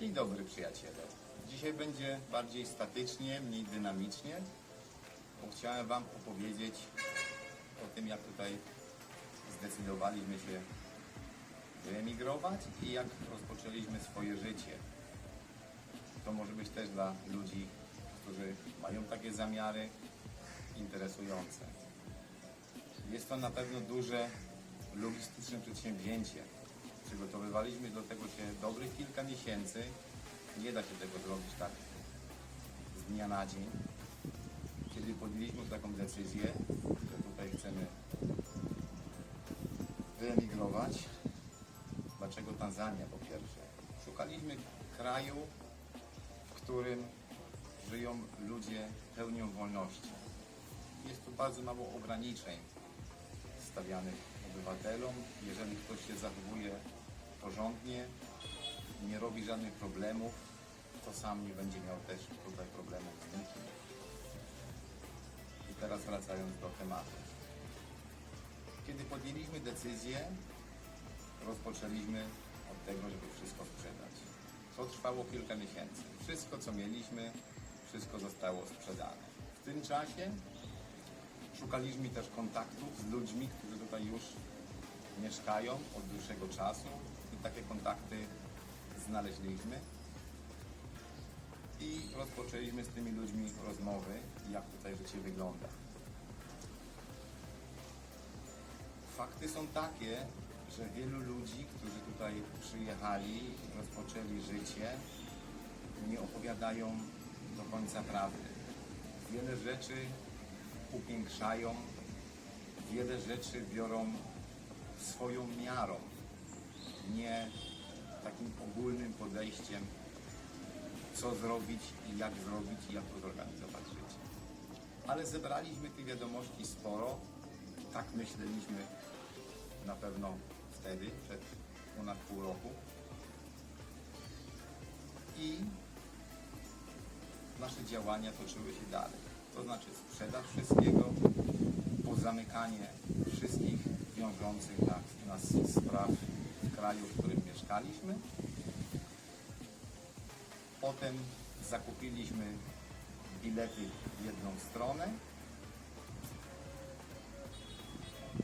Dzień dobry przyjaciele. Dzisiaj będzie bardziej statycznie, mniej dynamicznie, bo chciałem Wam opowiedzieć o tym, jak tutaj zdecydowaliśmy się wyemigrować i jak rozpoczęliśmy swoje życie. To może być też dla ludzi, którzy mają takie zamiary interesujące. Jest to na pewno duże logistyczne przedsięwzięcie. Przygotowywaliśmy do tego się dobrych kilka miesięcy. Nie da się tego zrobić tak z dnia na dzień. Kiedy podjęliśmy taką decyzję, że tutaj chcemy wyemigrować, dlaczego Tanzania po pierwsze? Szukaliśmy kraju, w którym żyją ludzie pełnią wolności. Jest tu bardzo mało ograniczeń stawianych obywatelom. Jeżeli ktoś się zachowuje porządnie, nie robi żadnych problemów, to sam nie będzie miał też tutaj problemów z nikim. I teraz wracając do tematu. Kiedy podjęliśmy decyzję, rozpoczęliśmy od tego, żeby wszystko sprzedać. To trwało kilka miesięcy. Wszystko, co mieliśmy, wszystko zostało sprzedane. W tym czasie Szukaliśmy też kontaktów z ludźmi, którzy tutaj już mieszkają od dłuższego czasu takie kontakty znaleźliśmy. I rozpoczęliśmy z tymi ludźmi rozmowy, jak tutaj życie wygląda. Fakty są takie, że wielu ludzi, którzy tutaj przyjechali, rozpoczęli życie, nie opowiadają do końca prawdy. Wiele rzeczy upiększają, wiele rzeczy biorą swoją miarą, nie takim ogólnym podejściem, co zrobić i jak zrobić i jak to zorganizować życie. Ale zebraliśmy tych wiadomości sporo, tak myśleliśmy na pewno wtedy, przed ponad pół roku. I nasze działania toczyły się dalej. To znaczy sprzedaż wszystkiego, pozamykanie wszystkich wiążących nas, spraw kraju, w którym mieszkaliśmy. Potem zakupiliśmy bilety w jedną stronę.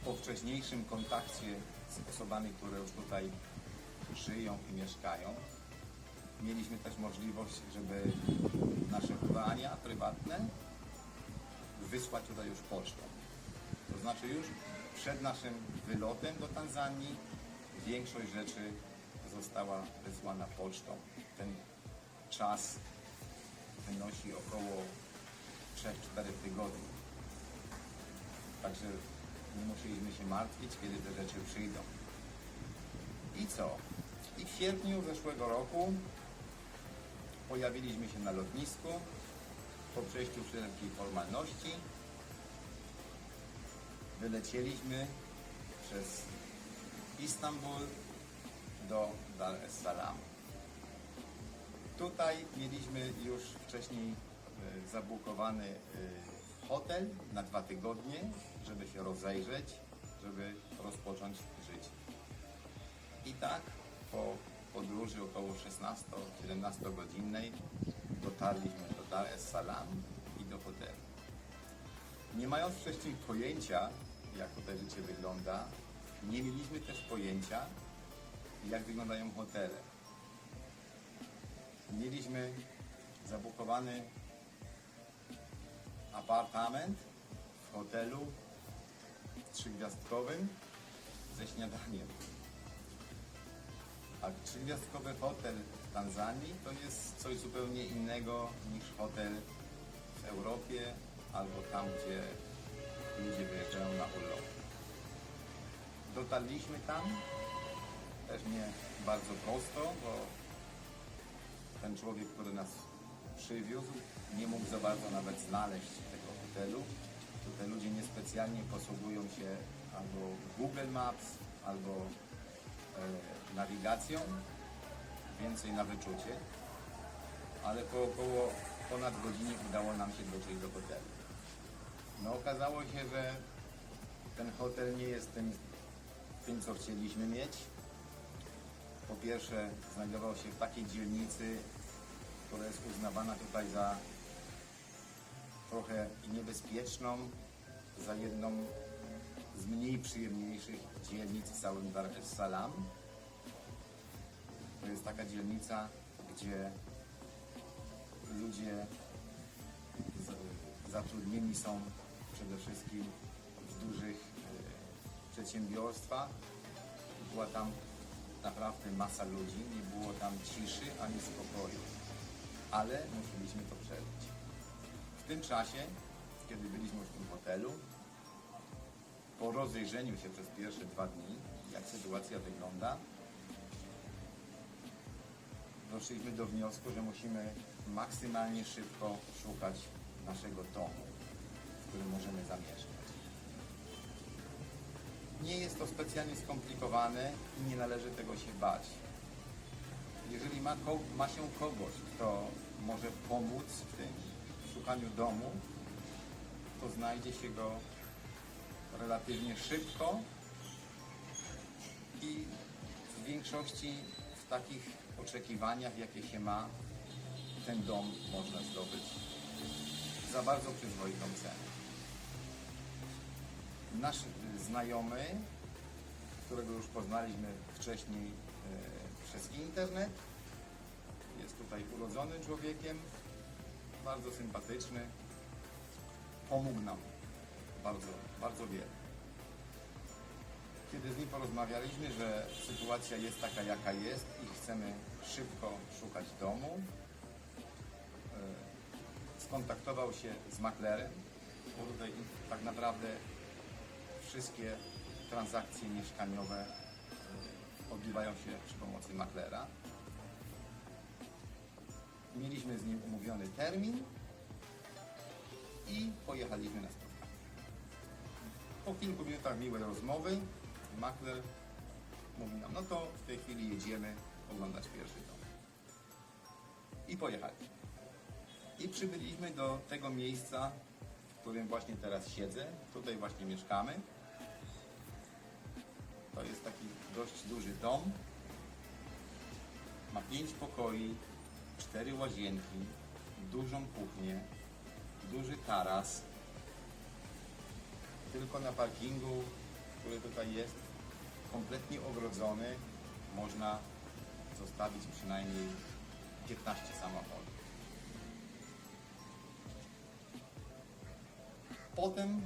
Po wcześniejszym kontakcie z osobami, które już tutaj żyją i mieszkają, mieliśmy też możliwość, żeby nasze ubrania prywatne wysłać tutaj już pocztą. To znaczy już przed naszym wylotem do Tanzanii większość rzeczy została wysłana pocztą. Ten czas wynosi około 3-4 tygodni. Także nie musieliśmy się martwić, kiedy te rzeczy przyjdą. I co? I w sierpniu zeszłego roku pojawiliśmy się na lotnisku po przejściu wszelkich formalności wylecieliśmy przez Istanbul do Dar es Salaam. Tutaj mieliśmy już wcześniej e, zabukowany e, hotel na dwa tygodnie, żeby się rozejrzeć, żeby rozpocząć życie. I tak po podróży około 16-17 godzinnej dotarliśmy do Dar es Salaam i do hotelu. Nie mając wcześniej pojęcia, jak tutaj życie wygląda, nie mieliśmy też pojęcia, jak wyglądają hotele. Mieliśmy zabukowany apartament w hotelu trzygwiazdkowym ze śniadaniem. A trzygwiazdkowy hotel w Tanzanii to jest coś zupełnie innego niż hotel w Europie albo tam, gdzie ludzie wyjeżdżają na urlop. Dotarliśmy tam, też nie bardzo prosto, bo ten człowiek, który nas przywiózł, nie mógł za bardzo nawet znaleźć tego hotelu. Tutaj ludzie niespecjalnie posługują się albo Google Maps, albo e, nawigacją, więcej na wyczucie, ale po około ponad godzinie udało nam się dotrzeć do hotelu. No okazało się, że ten hotel nie jest tym, tym co chcieliśmy mieć. po pierwsze znajdował się w takiej dzielnicy, która jest uznawana tutaj za trochę niebezpieczną, za jedną z mniej przyjemniejszych dzielnic w całym Dar es Salaam. To jest taka dzielnica, gdzie ludzie zatrudnieni są przede wszystkim w dużych przedsiębiorstwach. Była tam naprawdę masa ludzi, nie było tam ciszy ani spokoju, ale musieliśmy to przeżyć. W tym czasie, kiedy byliśmy w tym hotelu, po rozejrzeniu się przez pierwsze dwa dni, jak sytuacja wygląda, doszliśmy do wniosku, że musimy maksymalnie szybko szukać naszego domu, w którym możemy zamieszkać. Nie jest to specjalnie skomplikowane i nie należy tego się bać. Jeżeli ma, ma się kogoś, kto może pomóc w tym szukaniu domu, to znajdzie się go relatywnie szybko i w większości w takich oczekiwaniach, jakie się ma, ten dom można zdobyć za bardzo przyzwoitą cenę. Nasz y, znajomy, którego już poznaliśmy wcześniej e, przez internet, jest tutaj urodzonym człowiekiem, bardzo sympatyczny, pomógł nam bardzo, bardzo wiele. Kiedy z nim porozmawialiśmy, że sytuacja jest taka, jaka jest i chcemy szybko szukać domu, e, skontaktował się z maklerem, bo tutaj tak naprawdę wszystkie transakcje mieszkaniowe e, odbywają się przy pomocy maklera. Mieliśmy z nim umówiony termin i pojechaliśmy na spotkanie. Po kilku minutach miłej rozmowy makler mówi nam, no to w tej chwili jedziemy oglądać pierwszy dom. I pojechaliśmy. I przybyliśmy do tego miejsca, w którym właśnie teraz siedzę. Tutaj właśnie mieszkamy. To jest taki dość duży dom. Ma pięć pokoi, cztery łazienki, dużą kuchnię, duży taras. Tylko na parkingu, który tutaj jest, kompletnie ogrodzony, można zostawić przynajmniej 15 samochodów. Potem,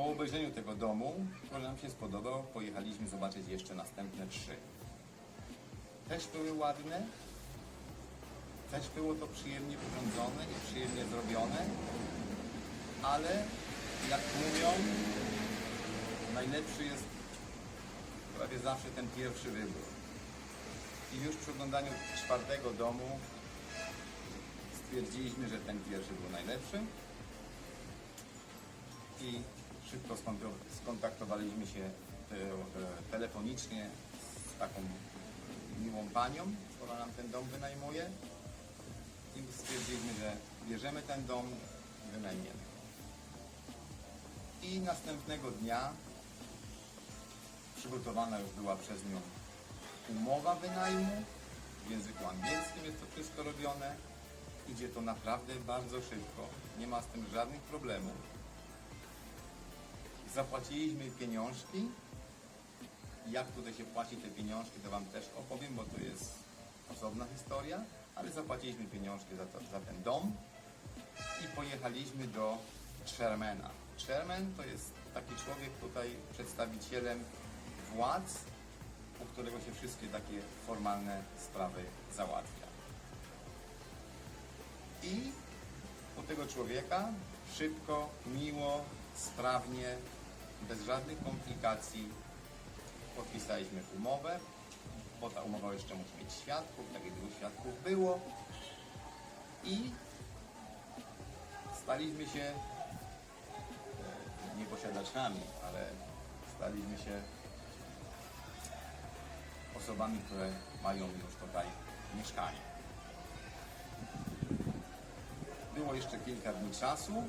po obejrzeniu tego domu, który nam się spodobał, pojechaliśmy zobaczyć jeszcze następne trzy. Też były ładne, też było to przyjemnie urządzone i przyjemnie zrobione, ale jak mówią, najlepszy jest prawie zawsze ten pierwszy wybór. I już przy oglądaniu czwartego domu stwierdziliśmy, że ten pierwszy był najlepszy i szybko skontak- skontaktowaliśmy się te, e, telefonicznie z taką miłą panią, która nam ten dom wynajmuje i stwierdziliśmy, że bierzemy ten dom i wynajmiemy. I następnego dnia przygotowana już była przez nią umowa wynajmu. W języku angielskim jest to wszystko robione. Idzie to naprawdę bardzo szybko. Nie ma z tym żadnych problemów. Zapłaciliśmy pieniążki. Jak tutaj się płaci te pieniążki, to Wam też opowiem, bo to jest osobna historia. Ale zapłaciliśmy pieniążki za, to, za ten dom i pojechaliśmy do Chairmana. Chairman to jest taki człowiek tutaj przedstawicielem władz, u którego się wszystkie takie formalne sprawy załatwia. I u tego człowieka szybko, miło, sprawnie, bez żadnych komplikacji podpisaliśmy umowę, bo ta umowa jeszcze musi mieć świadków, tak jak wielu świadków było. I staliśmy się e, nie posiadaczami, ale staliśmy się osobami, które mają już tutaj mieszkanie. Było jeszcze kilka dni czasu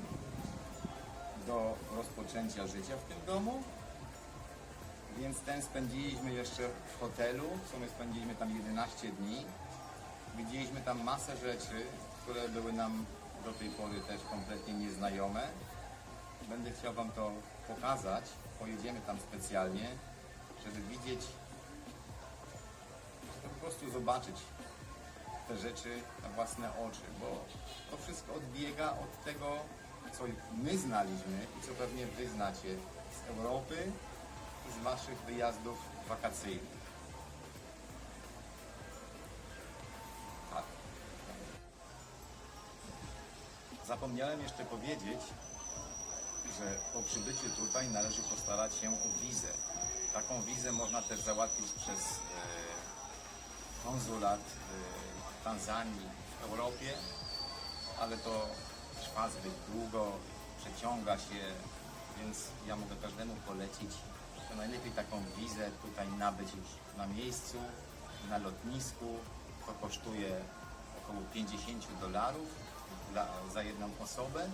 do rozpoczęcia życia w tym domu, Więc ten spędziliśmy jeszcze w hotelu, w sumie spędziliśmy tam 11 dni. Widzieliśmy tam masę rzeczy, które były nam do tej pory też kompletnie nieznajome. Będę chciał Wam to pokazać. Pojedziemy tam specjalnie, żeby widzieć, po prostu zobaczyć te rzeczy na własne oczy, bo to wszystko odbiega od tego, co my znaliśmy i co pewnie Wy znacie z Europy z Waszych wyjazdów wakacyjnych. Tak. Zapomniałem jeszcze powiedzieć, że po przybyciu tutaj należy postarać się o wizę. Taką wizę można też załatwić przez e, konsulat e, Tanzanii w Europie, ale to trwa zbyt długo, przeciąga się, więc ja mogę każdemu polecić, że najlepiej taką wizę tutaj nabyć już na miejscu, na lotnisku. To kosztuje około 50 dolarów za jedną osobę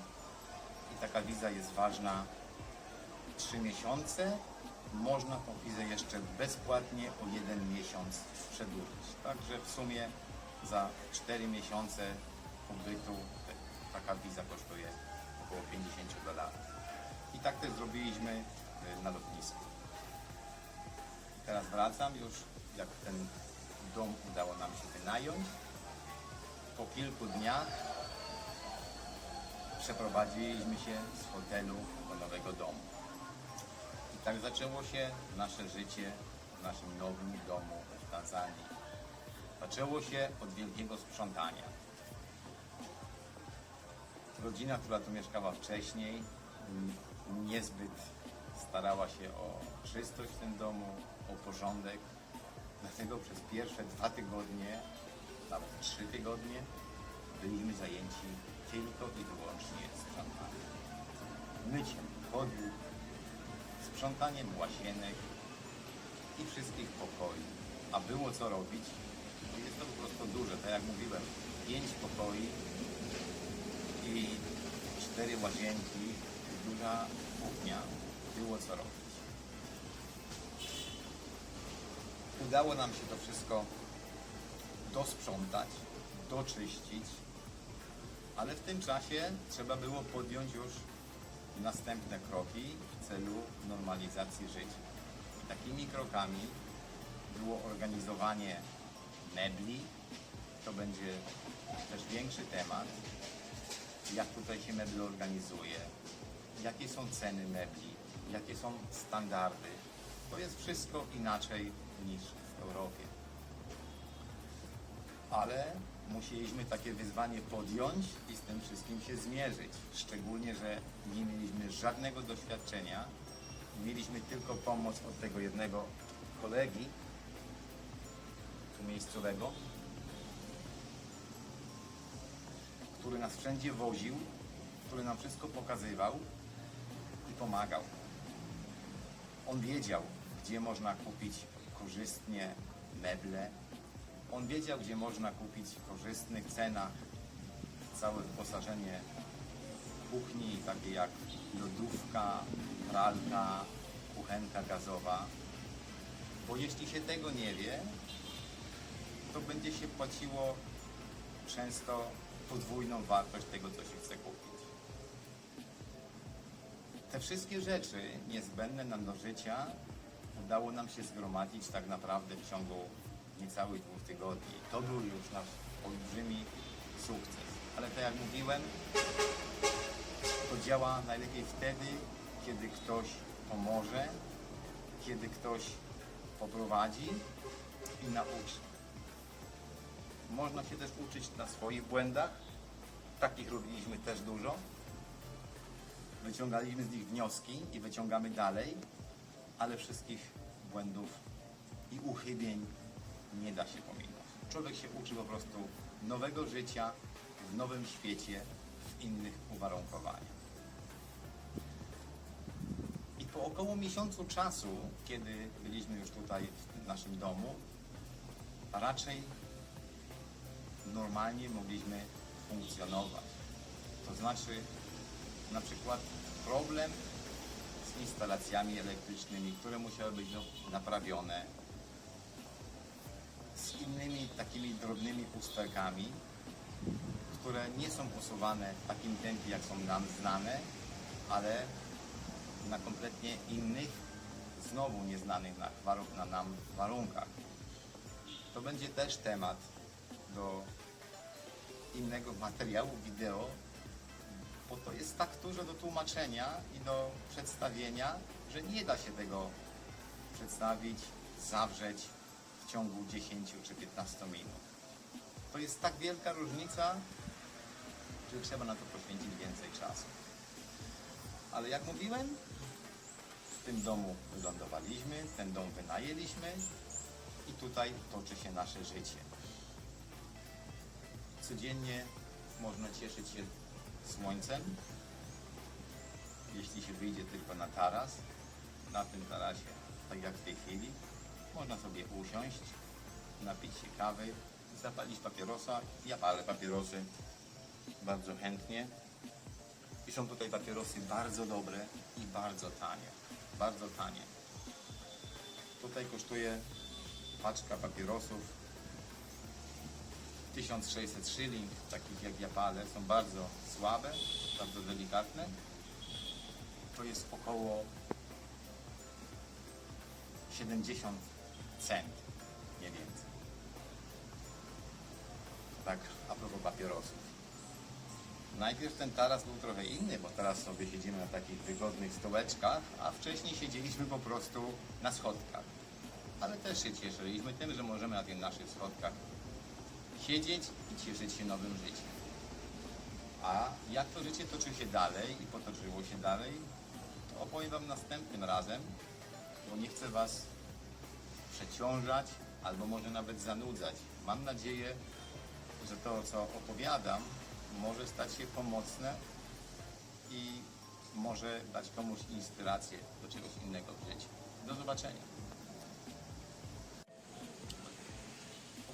i taka wiza jest ważna 3 miesiące. Można tą wizę jeszcze bezpłatnie o jeden miesiąc przedłużyć. Także w sumie za 4 miesiące pobytu taka wiza kosztuje około 50 dolarów. I tak też zrobiliśmy y, na lotnisku. Teraz wracam już, jak ten dom udało nam się wynająć. Po kilku dniach przeprowadziliśmy się z hotelu do nowego domu. I tak zaczęło się nasze życie w naszym nowym domu w Tanzanii. Zaczęło się od wielkiego sprzątania. Rodzina, która tu mieszkała wcześniej, m, niezbyt starała się o czystość w tym domu, o porządek. Dlatego przez pierwsze dwa tygodnie, nawet trzy tygodnie, byliśmy zajęci tylko i wyłącznie sprzątaniem. Myciem podłóg, sprzątaniem łazienek i wszystkich pokoi. A było co robić, jest to po prostu duże, tak jak mówiłem, pięć pokoi i cztery łazienki, duża kuchnia, było co robić. Udało nam się to wszystko dosprzątać, doczyścić, ale w tym czasie trzeba było podjąć już następne kroki w celu normalizacji życia. Takimi krokami było organizowanie mebli, to będzie też większy temat, jak tutaj się meble organizuje, jakie są ceny mebli, jakie są standardy. To jest wszystko inaczej niż w Europie. Ale musieliśmy takie wyzwanie podjąć i z tym wszystkim się zmierzyć. Szczególnie, że nie mieliśmy żadnego doświadczenia. Mieliśmy tylko pomoc od tego jednego kolegi, tu miejscowego, który nas wszędzie woził, który nam wszystko pokazywał i pomagał. On wiedział, gdzie można kupić korzystnie meble. On wiedział, gdzie można kupić w korzystnych cenach całe wyposażenie kuchni, takie jak lodówka, pralka, kuchenka gazowa. Bo jeśli się tego nie wie, to będzie się płaciło często podwójną wartość tego, co się chce kupić. Te wszystkie rzeczy niezbędne nam do życia udało nam się zgromadzić tak naprawdę w ciągu niecałych dwóch tygodni. To był już nasz olbrzymi sukces. Ale tak jak mówiłem, to działa najlepiej wtedy, kiedy ktoś pomoże, kiedy ktoś poprowadzi i nauczy. Można się też uczyć na swoich błędach. Takich robiliśmy też dużo. Wyciągaliśmy z nich wnioski i wyciągamy dalej, ale wszystkich błędów i uchybień nie da się pominąć. Człowiek się uczy po prostu nowego życia w nowym świecie, w innych uwarunkowaniach. I po około miesiącu czasu, kiedy byliśmy już tutaj w naszym domu, raczej normalnie mogliśmy funkcjonować. To znaczy, na przykład problem z instalacjami elektrycznymi, które musiały być no, naprawione, z innymi takimi drobnymi usterkami, które nie są usuwane w takim tempie, jak są nam znane, ale na kompletnie innych, znowu nieznanych na, warun- na nam warunkach. To będzie też temat do innego materiału wideo, bo to jest tak dużo do tłumaczenia i do przedstawienia, że nie da się tego przedstawić, zawrzeć w ciągu 10 czy 15 minut. To jest tak wielka różnica, że trzeba na to poświęcić więcej czasu. Ale jak mówiłem, w tym domu wylądowaliśmy, ten dom wynajęliśmy i tutaj toczy się nasze życie. Codziennie można cieszyć się słońcem, jeśli się wyjdzie tylko na taras. Na tym tarasie, tak jak w tej chwili, można sobie usiąść, napić się kawy, zapalić papierosa. Ja palę papierosy bardzo chętnie. I są tutaj papierosy bardzo dobre i bardzo tanie. Bardzo tanie. Tutaj kosztuje paczka papierosów 1600 shilling, takich jak ja palę, są bardzo słabe, bardzo delikatne. To jest około 70 cent, nie więcej. Tak, a propos papierosów. Najpierw ten taras był trochę inny, bo teraz sobie siedzimy na takich wygodnych stołeczkach, a wcześniej siedzieliśmy po prostu na schodkach. Ale też się cieszyliśmy tym, że możemy na tych naszych schodkach siedzieć i cieszyć się nowym życiem. A jak to życie toczy się dalej i potoczyło się dalej, to opowiem Wam następnym razem, bo nie chcę Was przeciążać albo może nawet zanudzać. Mam nadzieję, że to, co opowiadam, może stać się pomocne i może dać komuś inspirację do czegoś innego w życiu. Do zobaczenia.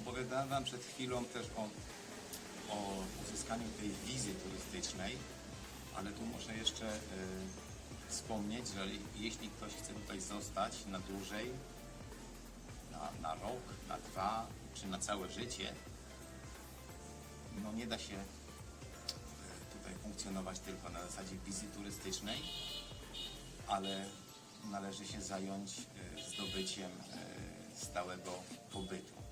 Opowiadałem Wam przed chwilą też o, o uzyskaniu tej wizy turystycznej, ale tu muszę jeszcze y, wspomnieć, że jeśli ktoś chce tutaj zostać na dłużej, na, na rok, na dwa, czy na całe życie, no nie da się e, tutaj funkcjonować tylko na zasadzie wizy turystycznej, ale należy się zająć e, zdobyciem stałego pobytu.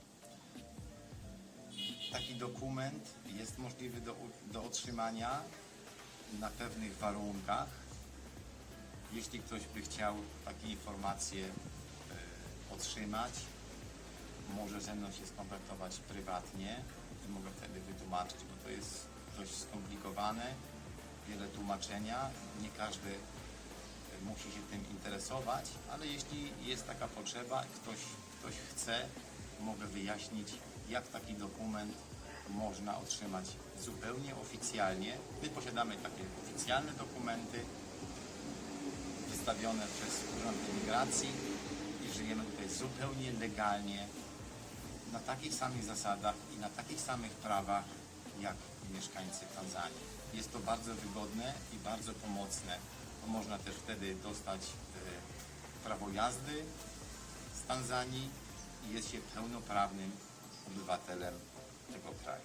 Taki dokument jest możliwy do, do otrzymania na pewnych warunkach. Jeśli ktoś by chciał takie informacje e, otrzymać, może ze mną się skontaktować prywatnie i mogę wtedy wytłumaczyć, bo to jest dość skomplikowane, wiele tłumaczenia, nie każdy e, musi się tym interesować, ale jeśli jest taka potrzeba, ktoś, ktoś chce, mogę wyjaśnić, jak taki dokument można otrzymać zupełnie oficjalnie. My posiadamy takie oficjalne dokumenty wystawione przez Urząd Imigracji i żyjemy tutaj zupełnie legalnie, na takich samych zasadach i na takich samych prawach jak mieszkańcy Tanzanii. Jest to bardzo wygodne i bardzo pomocne, można też wtedy dostać e, prawo jazdy z Tanzanii i jest się pełnoprawnym obywatelem tego kraju.